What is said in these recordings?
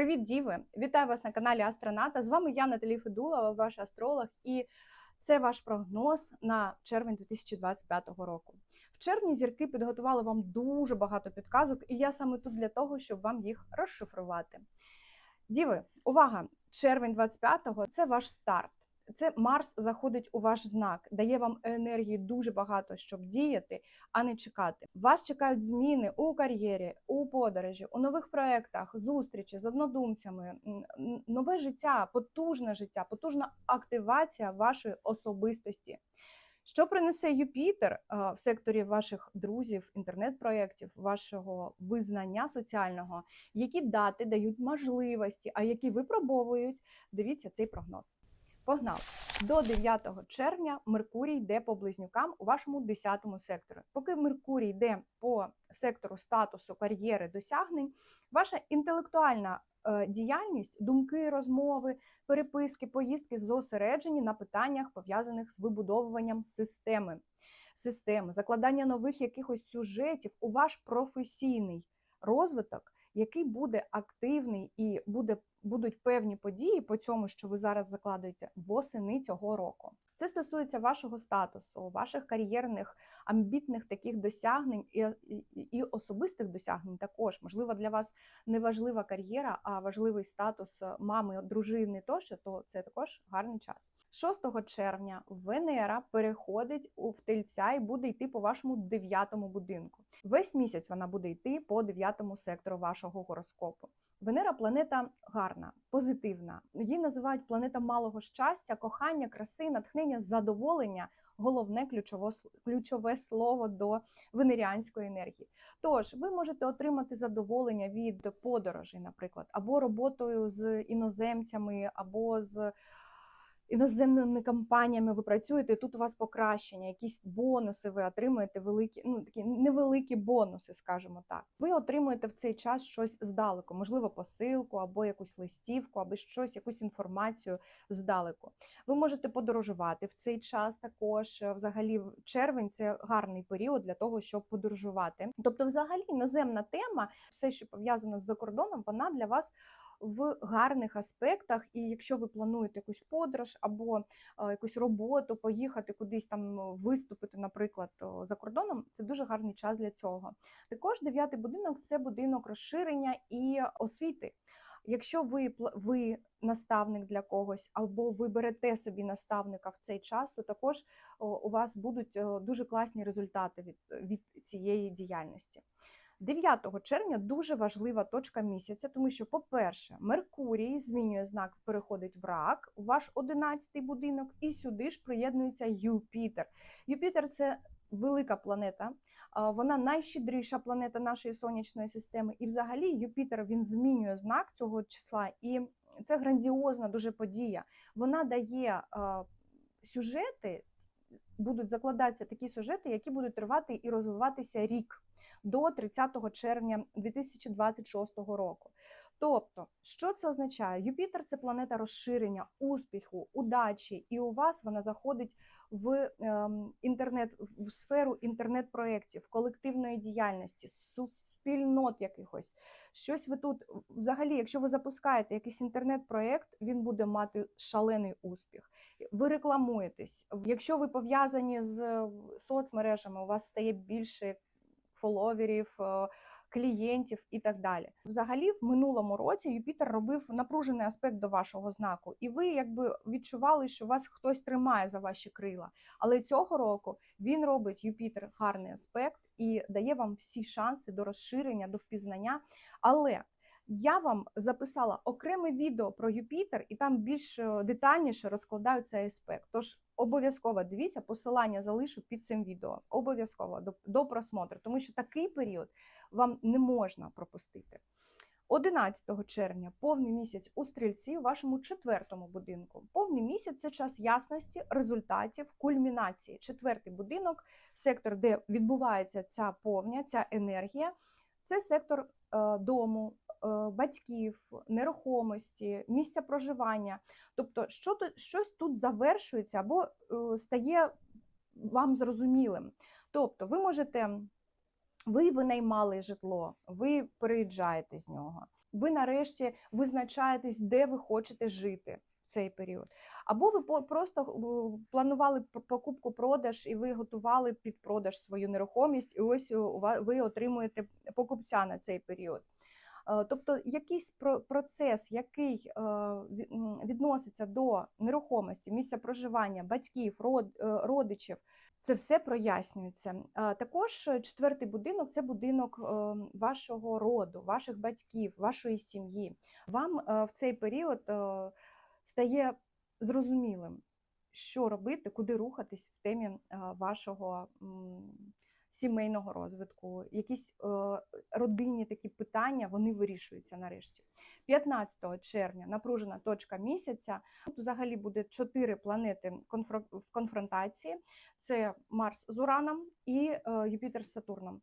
Привіт, діви! Вітаю вас на каналі Астроната. З вами я, Наталі Федулова, ваш астролог, і це ваш прогноз на червень 2025 року. В червні зірки підготували вам дуже багато підказок, і я саме тут для того, щоб вам їх розшифрувати. Діви, увага! Червень 25-го – це ваш старт. Це Марс заходить у ваш знак, дає вам енергії дуже багато, щоб діяти, а не чекати. Вас чекають зміни у кар'єрі, у подорожі, у нових проєктах, зустрічі з однодумцями, нове життя, потужне життя, потужна активація вашої особистості. Що принесе Юпітер в секторі ваших друзів, інтернет-проєктів, вашого визнання соціального, які дати дають можливості, а які випробовують? Дивіться цей прогноз. Погнали! До 9 червня Меркурій йде по близнюкам у вашому 10 секторі. Поки Меркурій йде по сектору статусу, кар'єри, досягнень, ваша інтелектуальна е, діяльність, думки, розмови, переписки, поїздки зосереджені на питаннях, пов'язаних з вибудовуванням системи, системи, закладання нових якихось сюжетів у ваш професійний розвиток, який буде активний і буде будуть певні події по цьому, що ви зараз закладуєте восени цього року. Це стосується вашого статусу, ваших кар'єрних амбітних таких досягнень і, і, і особистих досягнень. Також можливо для вас не важлива кар'єра, а важливий статус мами, дружини тощо, то це також гарний час. 6 червня Венера переходить у тельця і буде йти по вашому дев'ятому будинку. Весь місяць вона буде йти по дев'ятому сектору вашого гороскопу. Венера планета гарна, позитивна. Її називають планета малого щастя, кохання, краси, натхнення, задоволення. Головне ключове, ключове слово до венеріанської енергії. Тож ви можете отримати задоволення від подорожей, наприклад, або роботою з іноземцями, або з іноземними компаніями ви працюєте, тут у вас покращення, якісь бонуси ви отримуєте великі, ну такі невеликі бонуси, скажімо так. Ви отримуєте в цей час щось здалеку, можливо, посилку, або якусь листівку, або щось, якусь інформацію здалеку. Ви можете подорожувати в цей час також. Взагалі, червень це гарний період для того, щоб подорожувати. Тобто, взагалі, іноземна тема, все, що пов'язане з закордоном, вона для вас в гарних аспектах. І якщо ви плануєте якусь подорож або е, якусь роботу, поїхати кудись там е, виступити, наприклад, за кордоном, це дуже гарний час для цього. Також дев'ятий будинок це будинок розширення і освіти. Якщо ви ви наставник для когось, або ви берете собі наставника в цей час, то також у вас будуть дуже класні результати від, від цієї діяльності. 9 червня дуже важлива точка місяця, тому що, по-перше, Меркурій змінює знак, переходить в рак, у ваш 11-й будинок, і сюди ж приєднується Юпітер. Юпітер це велика планета, вона найщедріша планета нашої сонячної системи. І взагалі Юпітер він змінює знак цього числа, і це грандіозна дуже подія. Вона дає сюжети. Будуть закладатися такі сюжети, які будуть тривати і розвиватися рік до 30 червня 2026 року. Тобто, що це означає? Юпітер це планета розширення, успіху, удачі, і у вас вона заходить в ем, інтернет, в сферу інтернет-проєктів, колективної діяльності, суспільнот якихось. Щось ви тут, взагалі, якщо ви запускаєте якийсь інтернет-проект, він буде мати шалений успіх. Ви рекламуєтесь. Якщо ви пов'язані з соцмережами, у вас стає більше фоловерів, е, клієнтів і так далі. Взагалі, в минулому році Юпітер робив напружений аспект до вашого знаку, і ви якби відчували, що вас хтось тримає за ваші крила. Але цього року він робить Юпітер гарний аспект і дає вам всі шанси до розширення, до впізнання. Але я вам записала окреме відео про Юпітер, і там більш е, детальніше розкладаю цей аспект. Тож обов'язково дивіться, посилання залишу під цим відео. Обов'язково до, до просмотру, тому що такий період вам не можна пропустити. 11 червня повний місяць у стрільці у вашому четвертому будинку. Повний місяць це час ясності, результатів, кульмінації. Четвертий будинок, сектор, де відбувається ця повня, ця енергія. Це сектор е, дому, батьків, нерухомості, місця проживання. Тобто, що тут, щось тут завершується або е, стає вам зрозумілим. Тобто, ви можете. Ви винаймали житло, ви переїжджаєте з нього. ви нарешті визначаєтесь, де ви хочете жити цей період. Або ви просто е, планували покупку продаж і ви готували під продаж свою нерухомість, і ось ви отримуєте покупця на цей період. Е, Тобто якийсь процес, який е, відноситься до нерухомості, місця проживання, батьків, е, родичів, це все прояснюється. Також четвертий будинок це будинок е, вашого роду, ваших батьків, вашої сім'ї. Вам в цей період стає зрозумілим, що робити, куди рухатись в темі вашого сімейного розвитку, якісь е, родинні такі питання вони вирішуються нарешті. 15 червня напружена точка місяця. Тут взагалі буде чотири планети в конфронтації: це Марс з Ураном і е, Юпітер з Сатурном.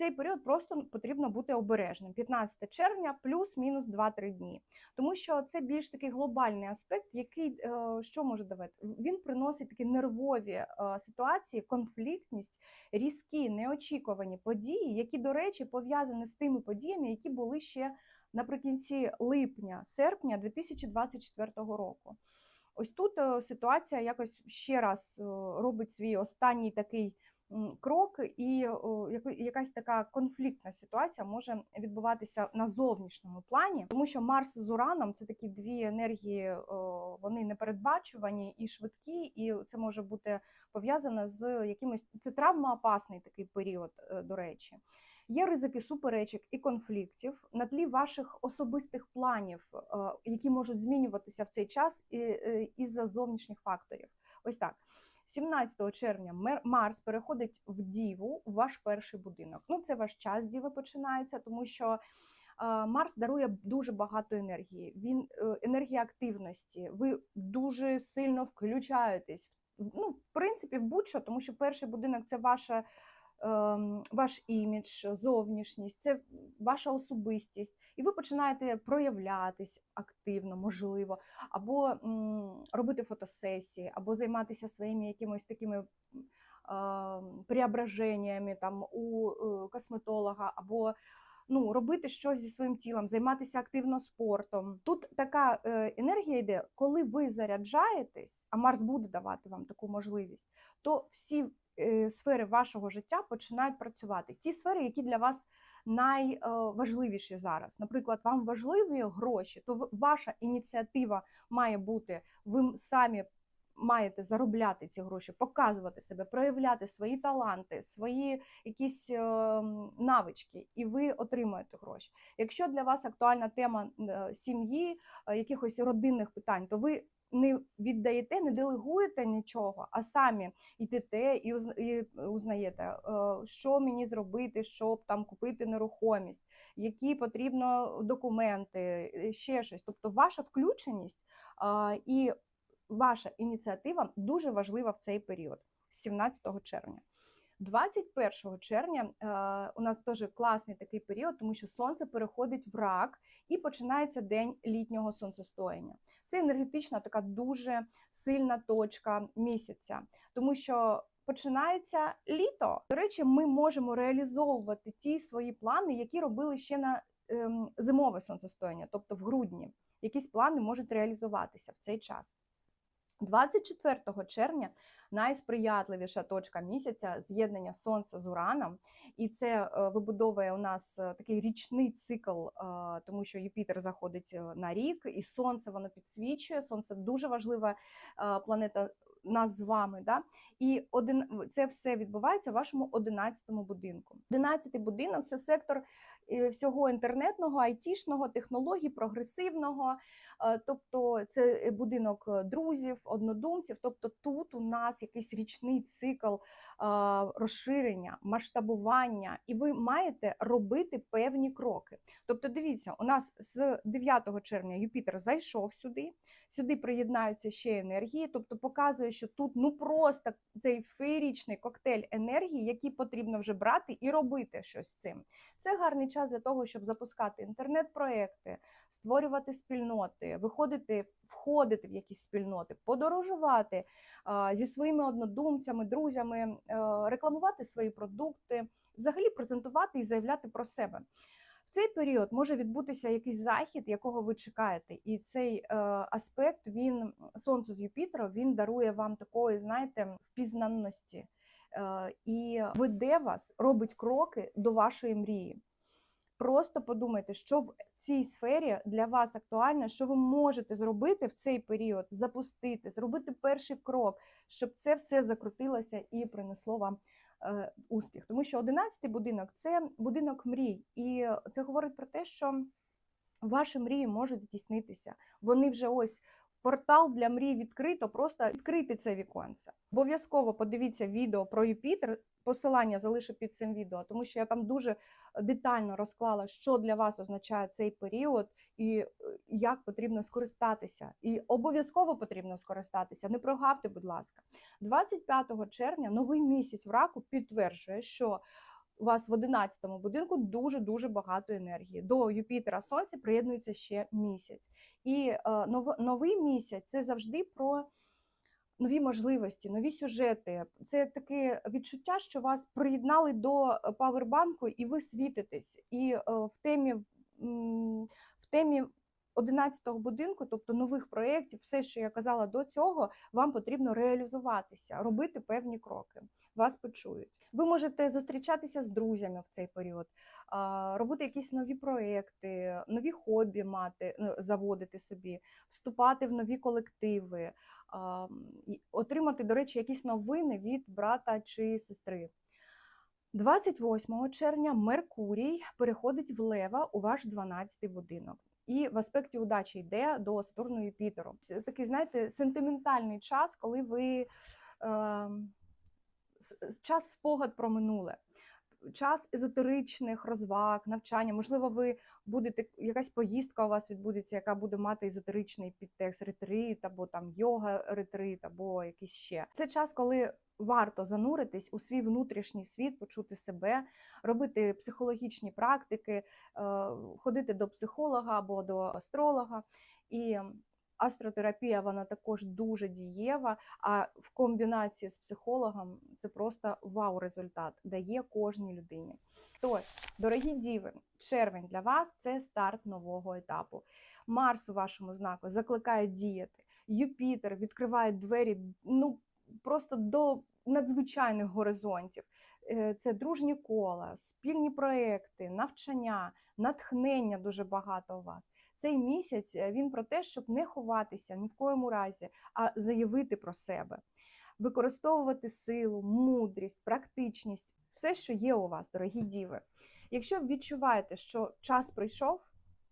Цей період просто потрібно бути обережним. 15 червня плюс-мінус 2-3 дні. Тому що це більш такий глобальний аспект, який е, що може давати? Він приносить такі нервові е, ситуації, конфліктність, різкі, неочікувані події, які, до речі, пов'язані з тими подіями, які були ще наприкінці липня, серпня 2024 року. Ось тут е, ситуація якось ще раз робить свій останній такий крок, і якась така конфліктна ситуація може відбуватися на зовнішньому плані, тому що Марс з Ураном це такі дві енергії, вони непередбачувані і швидкі, і це може бути пов'язано з якимось це травмоопасний такий період, е, до речі. Є ризики суперечок і конфліктів на тлі ваших особистих планів, е, які можуть змінюватися в цей час е, із-за зовнішніх факторів. Ось так. 17 червня Марс переходить в Діву, в ваш перший будинок. Ну, це ваш час Діви починається, тому що е, Марс дарує дуже багато енергії. Він е, енергія активності. Ви дуже сильно включаєтесь. Ну, в принципі, в будь-що, тому що перший будинок це ваша ваш імідж, зовнішність, це ваша особистість, і ви починаєте проявлятись активно, можливо, або робити фотосесії, або займатися своїми якимось такими ем, преображеннями там у е, косметолога, або ну, робити щось зі своїм тілом, займатися активно спортом. Тут така е, енергія йде, коли ви заряджаєтесь, а Марс буде давати вам таку можливість, то всі сфери вашого життя починають працювати. Ті сфери, які для вас найважливіші зараз. Наприклад, вам важливі гроші, то ваша ініціатива має бути, ви самі маєте заробляти ці гроші, показувати себе, проявляти свої таланти, свої якісь е, навички, і ви отримуєте гроші. Якщо для вас актуальна тема е, сім'ї, е, якихось родинних питань, то ви не віддаєте, не делегуєте нічого, а самі йдете і уз- узнаєте, е, що мені зробити, щоб там купити нерухомість, які потрібно документи, е, ще щось. Тобто, ваша включеність і ваша ініціатива дуже важлива в цей період з 17 червня. 21 червня е, у нас теж класний такий період, тому що сонце переходить в рак і починається день літнього сонцестояння. Це енергетична така дуже сильна точка місяця, тому що починається літо. До речі, ми можемо реалізовувати ті свої плани, які робили ще на ем, зимове сонцестояння, тобто в грудні. Якісь плани можуть реалізуватися в цей час. 24 червня найсприятливіша точка місяця з'єднання сонця з ураном, і це е, вибудовує у нас е, такий річний цикл, е, тому що Юпітер заходить на рік, і сонце воно підсвічує. Сонце дуже важлива планета нас з вами. Да? І один це все відбувається в вашому 11-му будинку. 11-й будинок це сектор е, всього інтернетного, айтішного, технологій, прогресивного. Е, Тобто це будинок е, друзів, однодумців. Тобто тут у нас якийсь річний цикл розширення, масштабування, і ви маєте робити певні кроки. Тобто, дивіться, у нас з 9 червня Юпітер зайшов сюди, сюди приєднаються ще енергії, тобто показує, що тут ну просто цей феєрічний коктейль енергії, який потрібно вже брати і робити щось з цим. Це гарний час для того, щоб запускати інтернет-проекти, створювати спільноти, виходити, входити в якісь спільноти, подорожувати зі своїми однодумцями, друзями, е, рекламувати свої продукти, взагалі презентувати і заявляти про себе. В цей період може відбутися якийсь захід, якого ви чекаєте, і цей е, аспект він сонце з Юпітером він дарує вам такої, знаєте, впізнанності е, і веде вас, робить кроки до вашої мрії. Просто подумайте, що в цій сфері для вас актуально, що ви можете зробити в цей період, запустити, зробити перший крок, щоб це все закрутилося і принесло вам успіх. Тому що 11-й будинок це будинок мрій, і це говорить про те, що ваші мрії можуть здійснитися. Вони вже ось. Портал для мрій відкрито, просто відкрити це віконце. Обов'язково подивіться відео про Юпітер. Посилання залишу під цим відео, тому що я там дуже детально розклала, що для вас означає цей період і е, як потрібно скористатися. І обов'язково потрібно скористатися. Не прогавте, будь ласка. 25 червня новий місяць в раку підтверджує, що у вас в 11-му будинку дуже дуже багато енергії. До Юпітера Сонця приєднується ще місяць. І е, нов, новий місяць це завжди про нові можливості, нові сюжети. Це таке відчуття, що вас приєднали до павербанку, і ви світитесь. І е, в темі в темі 11-го будинку, тобто нових проєктів, все, що я казала до цього, вам потрібно реалізуватися, робити певні кроки. Вас почують. Ви можете зустрічатися з друзями в цей період, робити якісь нові проекти, нові хобі мати, ну, заводити собі, вступати в нові колективи, отримати, до речі, якісь новини від брата чи сестри. 28 червня Меркурій переходить в Лева у ваш 12-й будинок. І в аспекті удачі йде до Сатурну і. Це такий, знаєте, сентиментальний час, коли ви е, час спогад про минуле, час езотеричних розваг, навчання. Можливо, ви будете якась поїздка у вас відбудеться, яка буде мати езотеричний підтекст, ретрит, або там йога ретрит, або якийсь ще. Це час, коли варто зануритись у свій внутрішній світ, почути себе, робити психологічні практики, е, ходити до психолога або до астролога. І астротерапія вона також дуже дієва. А в комбінації з психологом це просто вау-результат дає кожній людині. Тож, дорогі діви, червень для вас це старт нового етапу. Марс у вашому знаку закликає діяти. Юпітер відкриває двері ну просто до надзвичайних горизонтів. Е, Це дружні кола, спільні проекти, навчання, натхнення дуже багато у вас. Цей місяць е, він про те, щоб не ховатися ні в коєму разі, а заявити про себе, використовувати силу, мудрість, практичність, все, що є у вас, дорогі діви. Якщо відчуваєте, що час прийшов,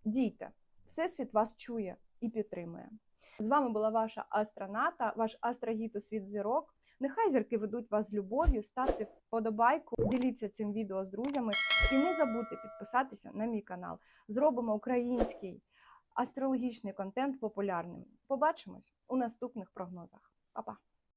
дійте, Всесвіт вас чує і підтримує. З вами була ваша астроната, ваш астрогід у світ зірок. Нехай зірки ведуть вас з любов'ю, ставте вподобайку, діліться цим відео з друзями і не забудьте підписатися на мій канал. Зробимо український астрологічний контент популярним. Побачимось у наступних прогнозах. Па-па!